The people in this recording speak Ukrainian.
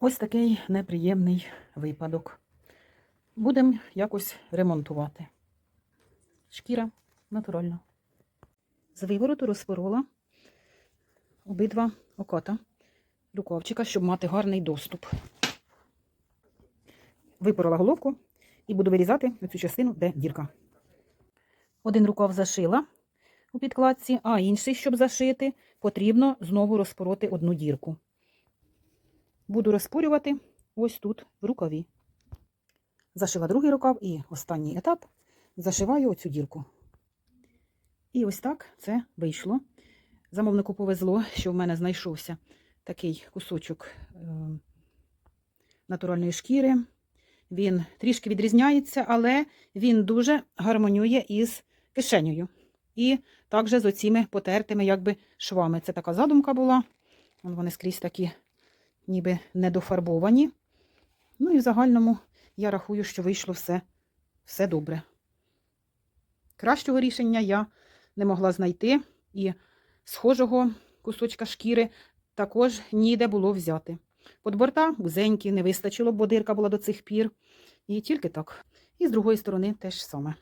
Ось такий неприємний випадок. Будемо якось ремонтувати. Шкіра натуральна. З вивороту розпорола обидва окота рукавчика, щоб мати гарний доступ. Випорола головку і буду вирізати цю частину, де дірка. Один рукав зашила у підкладці, а інший, щоб зашити, потрібно знову розпороти одну дірку. Буду розпорювати ось тут, в рукаві. Зашила другий рукав і останній етап зашиваю оцю дірку. І ось так це вийшло. Замовнику повезло, що в мене знайшовся такий кусочок е, натуральної шкіри. Він трішки відрізняється, але він дуже гармонює із кишенею. І також з оціми потертими якби, швами. Це така задумка була. Вони скрізь такі ніби недофарбовані. Ну і в загальному я рахую, що вийшло все, все добре. Кращого рішення я не могла знайти, і схожого кусочка шкіри також ніде було взяти. Подборта вузенькі, не вистачило, бо дирка була до цих пір. І тільки так. І з другої сторони теж саме.